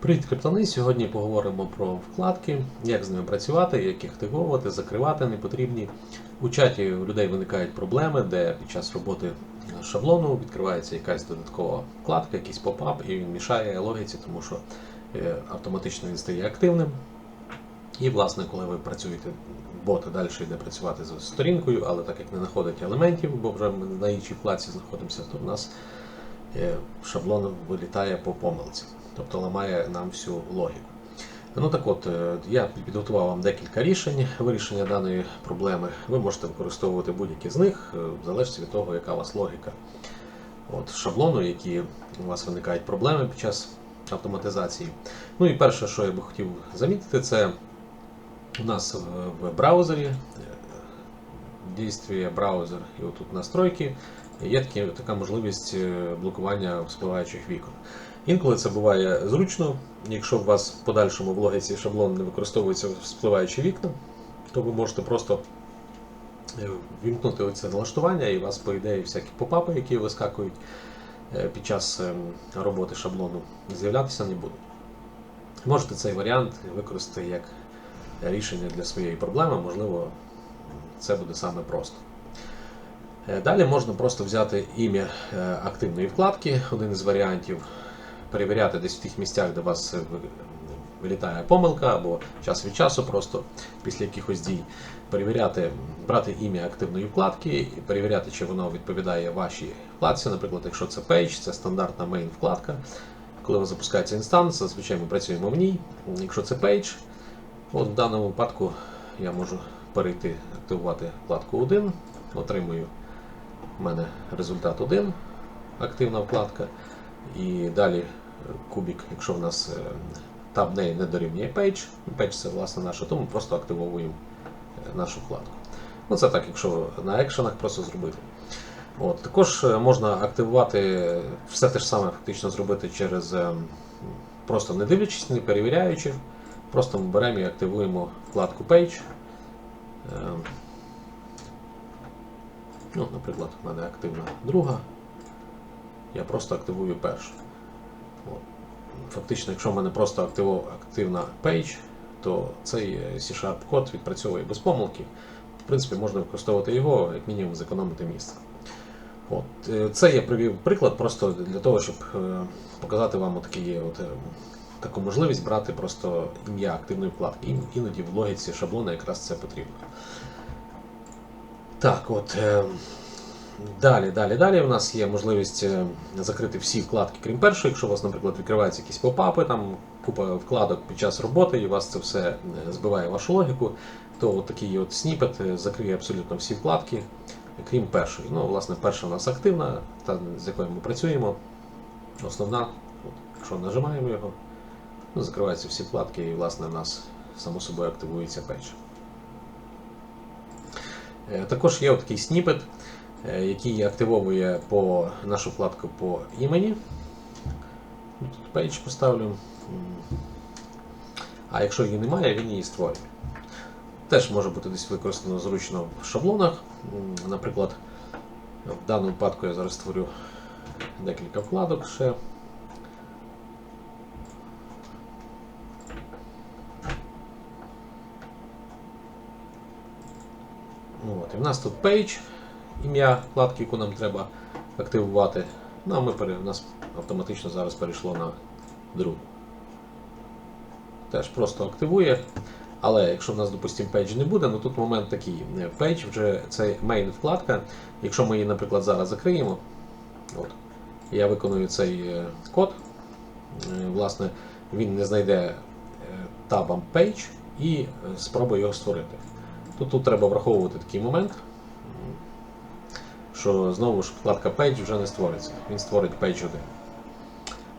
Привіт, криптони! Сьогодні поговоримо про вкладки, як з ними працювати, як їх активовувати, закривати непотрібні. У чаті у людей виникають проблеми, де під час роботи шаблону відкривається якась додаткова вкладка, якийсь попап, і він мішає логіці, тому що е, автоматично він стає активним. І, власне, коли ви працюєте, бот далі йде працювати з сторінкою, але так як не знаходить елементів, бо вже ми на іншій вкладці знаходимося, то в нас е, шаблон вилітає по помилці, тобто ламає нам всю логіку. Ну так от, е, я підготував вам декілька рішень вирішення даної проблеми. Ви можете використовувати будь-які з них, е, в залежності від того, яка у вас логіка. От, шаблону, які у вас виникають проблеми під час автоматизації. Ну і перше, що я би хотів замітити, це у нас в- браузері е, дійствує браузер і отут настройки. Є така можливість блокування вспливаючих вікон. Інколи це буває зручно, якщо у вас в подальшому в логіці шаблон не використовується вспливаючі вікна, то ви можете просто е, вімкнути оце налаштування, і у вас, по ідеї, всякі попапи, які вискакують е, під час ем, роботи шаблону, з'являтися не будуть. Можете цей варіант використати як рішення для своєї проблеми, можливо, це буде саме просто. Е, Далі можна просто взяти ім'я активної вкладки, один із варіантів, перевіряти десь в тих місцях, де у вас е, вилітає помилка, або час від часу, просто після якихось дій, перевіряти, брати ім'я активної вкладки, перевіряти, чи воно відповідає вашій вкладці. Наприклад, якщо це Page, це стандартна main вкладка. Коли ви запускаєте інстанс, зазвичай ми працюємо в ній. Якщо це Page, от в даному випадку я можу перейти, активувати вкладку 1, отримую у мене результат 1, активна вкладка. І далі кубік, якщо в нас е, tab name не дорівнює page, page це власне наше, то ми просто активовуємо е, нашу вкладку. Ну це так, якщо на екшенах просто зробити. От, також е, можна активувати все те ж саме фактично зробити через е, просто не дивлячись, не перевіряючи. Просто ми беремо і активуємо вкладку Page. Е, Ну, наприклад, в мене активна друга. Я просто активую першу. Фактично, якщо в мене просто активна page, то цей е, C-Sharp код відпрацьовує без помилки. В принципі, можна використовувати його, як мінімум, зекономити місце. От. е, Це я привів приклад просто для того, щоб е, показати вам отакі, от, таку можливість брати просто ім'я активної вкладки. Іноді в логіці шаблона якраз це потрібно. Так, от. Далі, далі, далі у нас є можливість е, закрити всі вкладки, крім першої. Якщо у вас, наприклад, відкриваються якісь попапи, там купа вкладок під час роботи, і у вас це все е, збиває вашу логіку, то от такий от сніпет е, закриє абсолютно всі вкладки, крім першої. Ну, власне, перша у нас активна, та з якою ми працюємо. Основна, от, якщо нажимаємо його, ну, закриваються всі вкладки, і власне у нас само собою активується пейдж. Також є такий сніпет, який активовує по нашу вкладку по імені. Ну, Тут page поставлю. А якщо її немає, він її створює. Теж може бути десь використано зручно в шаблонах. Наприклад, в даному випадку я зараз створю декілька вкладок ще. От, і в нас тут page, ім'я вкладки, яку нам треба активувати. Ну, а ми пере, у нас автоматично зараз перейшло на другу. Теж просто активує. Але якщо в нас, допустимо, page не буде, ну тут момент такий. е, Page вже це main вкладка. Якщо ми її, наприклад, зараз закриємо, от, я виконую цей е, код, е, власне, він не знайде табом page і спробує його створити. Тут, тут треба враховувати такий момент, що знову ж вкладка Page вже не створиться. Він створить Page 1.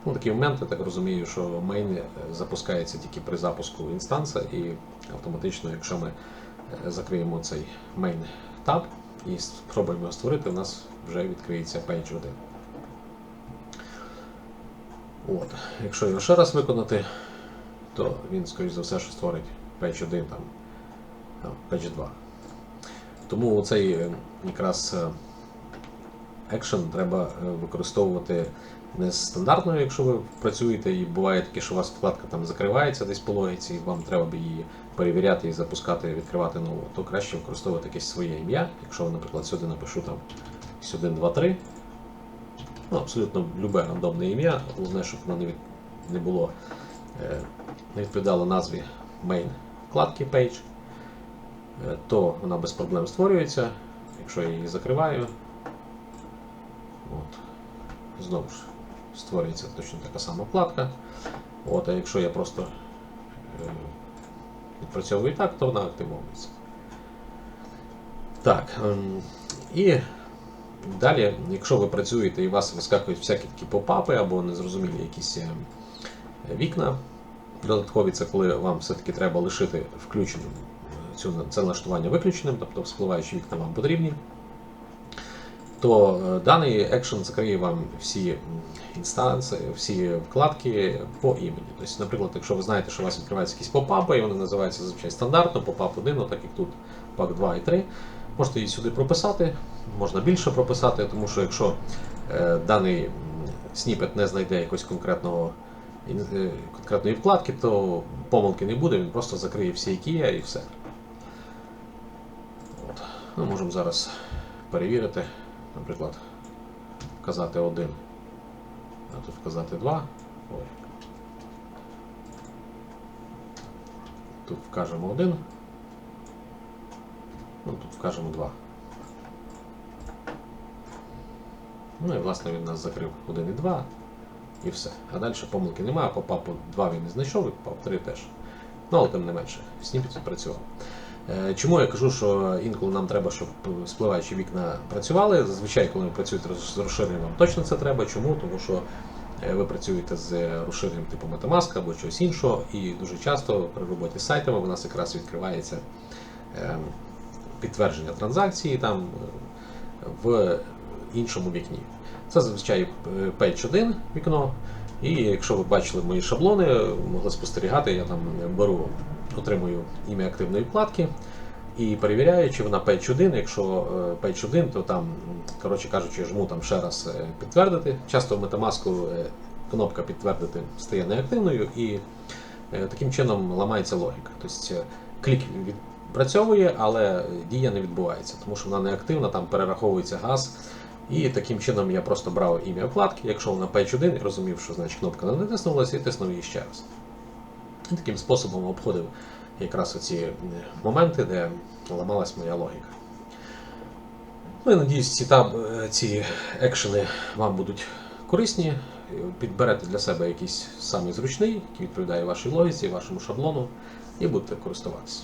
Ну, такі моменти, так розумію, що main е, запускається тільки при запуску інстанса, і автоматично, якщо ми е, закриємо цей main tab і спробуємо його створити, у нас вже відкриється Page 1. От. Якщо його ще раз виконати, то він, скоріш за все, що створить Page 1 там Page 2. Тому цей е, якраз екшен треба е, використовувати нестандартною, якщо ви працюєте, і буває таке, що у вас вкладка там закривається десь по логіці, і вам треба б її перевіряти і запускати, відкривати нову, то краще використовувати якесь своє ім'я. Якщо наприклад, сюди напишу там 1, 2, 3, ну, абсолютно любе рандомне ім'я, головне, щоб воно не, від, не було, е, не відповідало назві main вкладки page, е, то вона без проблем створюється. Якщо я її закриваю, знову ж створюється точно така сама вкладка. От, а якщо я просто е, відпрацьовую так, то вона активовується. Так. ем, І далі, якщо ви працюєте і у вас вискакують всякі такі попапи або незрозумілі якісь е, вікна, додаткові, це коли вам все-таки треба лишити включеним е, це налаштування виключеним, тобто вспливаючі вікна вам потрібні, то е, даний екшен закриє вам всі м, інстанси, всі вкладки по імені. Тобто, наприклад, якщо ви знаєте, що у вас відкриваються якісь попапи, і вони називаються зазвичай стандартно, попап 1, ну, так як тут пак 2 і 3, можете її сюди прописати, можна більше прописати, тому що якщо е, даний сніпет не знайде якогось конкретного е, конкретної вкладки, то помилки не буде, він просто закриє всі, є, і все. От. Ну, можемо зараз перевірити, наприклад, вказати 1, а тут вказати 2. Ой. Тут вкажемо 1. Ну, тут вкажемо 2. Ну і власне він нас закрив 1 і 2 і все. А далі помилки немає, по папу 2 він не знайшов, і по 3 теж. Ну, але тим не менше, сніпет працював. Е, Чому я кажу, що інколи нам треба, щоб спливаючі вікна працювали. Зазвичай, коли ви працюєте з розширенням, вам точно це треба. Чому? Тому що е, ви працюєте з розширенням типу Metamask або чогось іншого, і дуже часто при роботі з сайтами у нас якраз відкривається е, підтвердження транзакції там е, в іншому вікні. Це зазвичай е, Page 1 вікно. І якщо ви бачили мої шаблони, могли спостерігати, я там беру, отримую ім'я активної вкладки і перевіряю, чи вона Page 1. Якщо е, Page 1, то там, коротше кажучи, жму там ще раз е, підтвердити. Часто в Metamask е, кнопка підтвердити стає неактивною і е, таким чином ламається логіка. Тобто е, клік відпрацьовує, але дія не відбувається, тому що вона не активна, там перераховується газ. І таким чином я просто брав ім'я вкладки, якщо вона Page 1, і розумів, що значить кнопка не натиснулася, і тиснув її ще раз. І таким способом обходив якраз оці е, моменти, де ламалась моя логіка. Ну і надіюсь, ці, таб, е, ці екшени вам будуть корисні. Підберете для себе якийсь самий зручний, який відповідає вашій логіці, вашому шаблону, і будете користуватися.